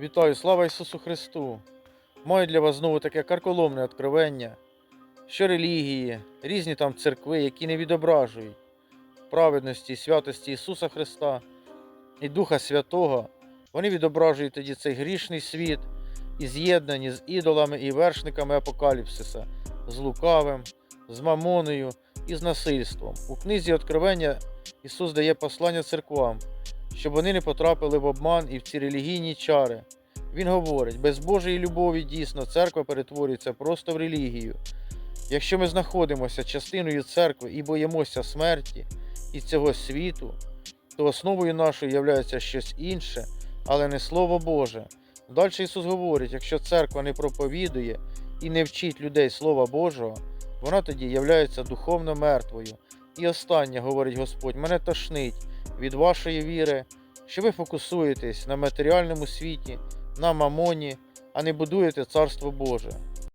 Вітаю, слава Ісусу Христу! Маю для вас знову таке карколомне откровення, що релігії, різні там церкви, які не відображують праведності і святості Ісуса Христа і Духа Святого, вони відображують тоді цей грішний світ і з'єднані з ідолами і вершниками апокаліпсиса, з лукавим, з мамоною і з насильством. У книзі Откровення Ісус дає послання церквам, щоб вони не потрапили в обман і в ці релігійні чари. Він говорить, без Божої любові дійсно церква перетворюється просто в релігію. Якщо ми знаходимося частиною церкви і боїмося смерті і цього світу, то основою нашою являється щось інше, але не Слово Боже. Далі Ісус говорить, якщо церква не проповідує і не вчить людей Слова Божого, вона тоді являється духовно мертвою. І останнє, говорить Господь, мене тошнить від вашої віри, що ви фокусуєтесь на матеріальному світі, на мамоні, а не будуєте Царство Боже.